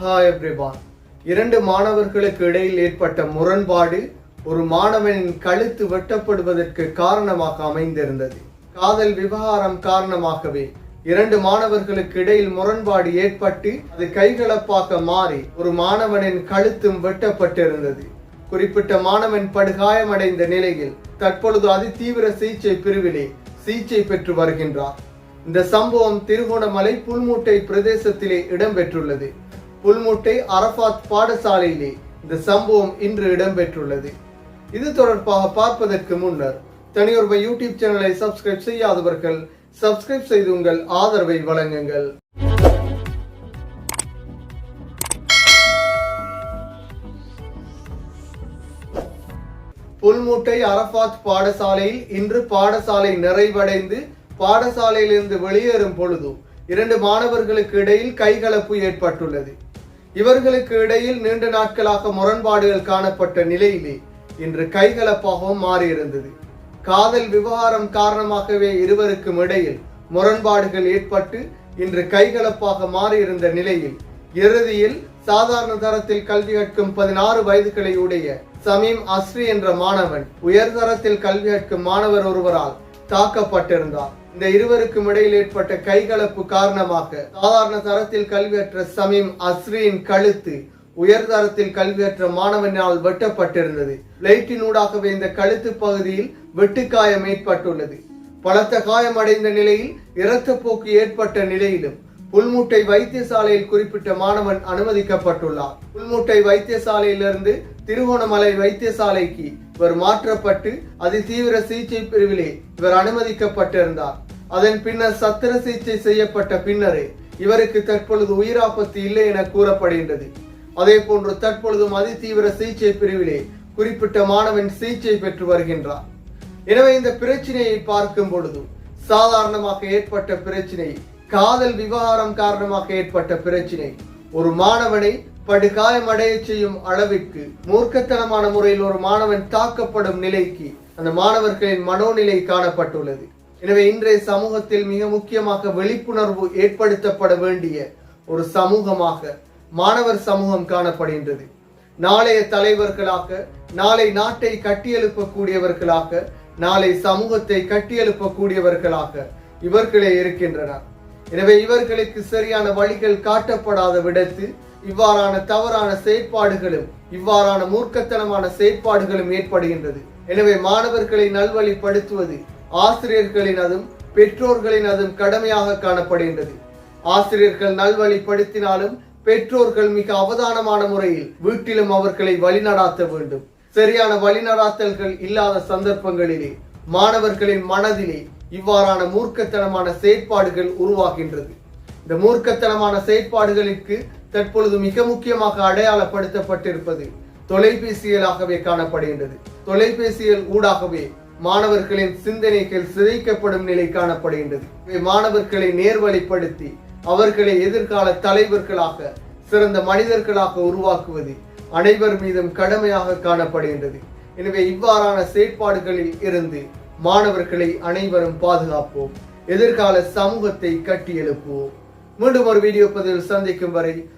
Hi everyone இரண்டு மாணவர்களுக்கு இடையில் ஏற்பட்ட முரண்பாடு ஒரு மாணவனின் கழுத்து வெட்டப்படுவதற்கு காரணமாக அமைந்திருந்தது. காதல் விவகாரம் காரணமாகவே இரண்டு மாணவர்களுக்கு இடையில் முரண்பாடு ஏற்பட்டு அது கைகலப்பாக மாறி ஒரு மாணவனின் கழுத்தும் வெட்டப்பட்டிருந்தது. குறிப்பிட்ட மாணவன் படுகாயமடைந்த நிலையில் தற்பொழுது அதிதீவிர சிகிச்சை பிரிவிலே சிகிச்சை பெற்று வருகின்றார். இந்த சம்பவம் திருகோணமலை புல்மூட்டை பிரதேசத்திலே இடம்பெற்றுள்ளது. புல்முட்டை அரபாத் பாடசாலையிலே இந்த சம்பவம் இன்று இடம்பெற்றுள்ளது. இது தொடர்பாக பார்ப்பதற்கு முன்னர் தனியொருமை யூடியூப் சேனலை சப்ஸ்கிரைப் செய்யாதவர்கள் சப்ஸ்கிரைப் செய்து உங்கள் ஆதரவை வழங்குங்கள். புல்மூட்டை அரபாத் பாடசாலையில் இன்று பாடசாலை நிறைவடைந்து பாடசாலையிலிருந்து வெளியேறும் பொழுது இரண்டு மாணவர்களுக்கு இடையில் கைகலப்பு ஏற்பட்டுள்ளது. இவர்களுக்கு இடையில் நீண்ட நாட்களாக முரண்பாடுகள் காணப்பட்ட நிலையிலே இன்று கைகலப்பாகவும் மாறியிருந்தது. காதல் விவகாரம் காரணமாகவே இருவருக்கும் இடையில் முரண்பாடுகள் ஏற்பட்டு இன்று கைகலப்பாக மாறியிருந்த நிலையில் இறுதியில் சாதாரண தரத்தில் கல்வி கற்கும் பதினாறு வயதுகளை உடைய சமீம் அஸ்ரி என்ற மாணவன் உயர்தரத்தில் கல்வி கற்கும் மாணவர் ஒருவரால் தாக்கப்பட்டிருந்தார். இந்த இருவருக்கும் இடையில் ஏற்பட்ட கைகலப்பு காரணமாக சாதாரண தரத்தில் கல்வியற்ற சமீம் அஸ்ரியின் கழுத்து உயர்தரத்தில் கல்வியற்ற மாணவனால் வெட்டப்பட்டிருந்தது. லைட்டினூடாகவே இந்த கழுத்து பகுதியில் வெட்டுக்காயம் ஏற்பட்டுள்ளது. பலத்த காயமடைந்த நிலையில் இரத்தப்போக்கு ஏற்பட்ட நிலையிலும் புல்முட்டை வைத்தியசாலையில் குறிப்பிட்ட மாணவன் அனுமதிக்கப்பட்டுள்ளார். புல்முட்டை வைத்தியசாலையிலிருந்து திருகோணமலை வைத்தியசாலைக்கு இவர் மாற்றப்பட்டு அதி தீவிர சிகிச்சை பிரிவிலே இவர் அனுமதிக்கப்பட்டிருந்தார். அதன் பின்னர் சத்திர சிகிச்சை செய்யப்பட்ட பின்னரே இவருக்கு தற்பொழுது உயிராபத்து இல்லை என கூறப்படுகின்றது. அதே போன்று தற்பொழுதும் அதிதீவிர சிகிச்சை பிரிவிலே குறிப்பிட்ட மாணவன் சிகிச்சை பெற்று வருகின்றார். எனவே இந்த பிரச்சனையை பார்க்கும் பொழுது சாதாரணமாக ஏற்பட்ட பிரச்சனை காதல் விவகாரம் காரணமாக ஏற்பட்ட பிரச்சனை. ஒரு மாணவனை படுகாயமடைய செய்யும் அளவிற்கு மூர்க்கத்தனமான முறையில் ஒரு மாணவன் தாக்கப்படும் நிலைக்கு அந்த மாணவர்களின் மனோநிலை காணப்பட்டுள்ளது. எனவே இன்றைய சமூகத்தில் மிக முக்கியமாக விழிப்புணர்வு ஏற்படுத்தப்பட வேண்டிய ஒரு சமூகமாக மாணவர் சமூகம் காணப்படுகின்றது. நாளைய தலைவர்களாக நாளை நாட்டை கட்டியெழுப்பக்கூடியவர்களாக நாளை சமூகத்தை கட்டியெழுப்பக்கூடியவர்களாக இவர்களே இருக்கின்றனர். எனவே இவர்களுக்கு சரியான வழிகள் காட்டப்படாத விடத்து இவ்வாறான தவறான செயற்பாடுகளும் இவ்வாறான மூர்க்கத்தனமான செயற்பாடுகளும் ஏற்படுகின்றது. எனவே மாணவர்களை நல்வழிப்படுத்துவது ஆசிரியர்களின் அதும் பெற்றோர்களின் அதும் கடமையாக காணப்படுகின்றது. ஆசிரியர்கள் நல்வழிப்படுத்தினாலும் பெற்றோர்கள் மிக அவதானமான முறையில் வீட்டிலும் அவர்களை வழிநடாத்த வேண்டும். சரியான வழிநடாத்தல்கள் இல்லாத சந்தர்ப்பங்களிலே மாணவர்களின் மனதிலே இவ்வாறான மூர்க்கத்தனமான செயற்பாடுகள் உருவாகின்றது. இந்த மூர்க்கத்தனமான செயற்பாடுகளுக்கு தற்பொழுது மிக முக்கியமாக அடையாளப்படுத்தப்பட்டிருப்பது தொலைபேசியலாகவே காணப்படுகின்றது. தொலைபேசியல் ஊடாகவே மாணவர்களின் சிந்தனைகள் சிதைக்கப்படும் நிலை காணப்படுகின்றது. மாணவர்களை நேர்வழிப்படுத்தி அவர்களை எதிர்கால தலைவர்களாக சிறந்த மனிதர்களாக உருவாக்குவது அனைவர் மீதும் கடமையாக காணப்படுகின்றது. எனவே இவ்வாறான செயற்பாடுகளில் இருந்து மாணவர்களை அனைவரும் பாதுகாப்போம். எதிர்கால சமூகத்தை கட்டியெழுப்புவோம். மீண்டும் ஒரு வீடியோ பதிவில் சந்திக்கும் வரை